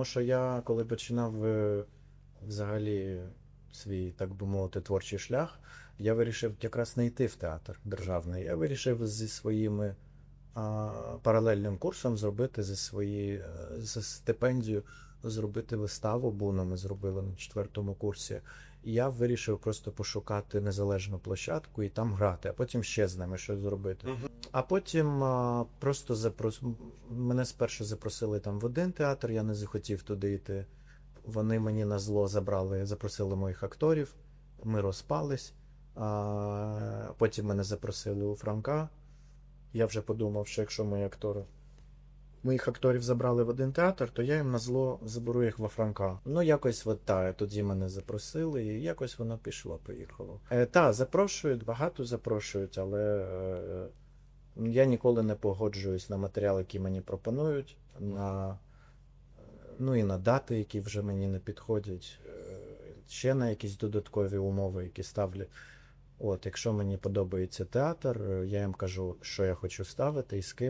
Тому що я, коли починав е, взагалі свій, так би мовити, творчий шлях, я вирішив якраз не йти в театр державний. Я вирішив зі своїми паралельним курсом зробити зі своєї е, за стипендію зробити виставу. Буно ми зробили на четвертому курсі. І я вирішив просто пошукати незалежну площадку і там грати, а потім ще з ними щось зробити. А потім а, просто запрос... мене спершу запросили там в один театр, я не захотів туди йти. Вони мені на зло забрали, запросили моїх акторів, ми розпались. А, потім мене запросили у Франка. Я вже подумав, що якщо мої актори. Моїх акторів забрали в один театр, то я їм на зло заберу їх во Франка. Ну, якось от та, тоді мене запросили, і якось воно пішло, поїхало. Е, та, запрошують, багато запрошують, але е, я ніколи не погоджуюсь на матеріал, який мені пропонують, на, ну і на дати, які вже мені не підходять, е, ще на якісь додаткові умови, які ставлять. От, якщо мені подобається театр, е, я їм кажу, що я хочу ставити і з ким.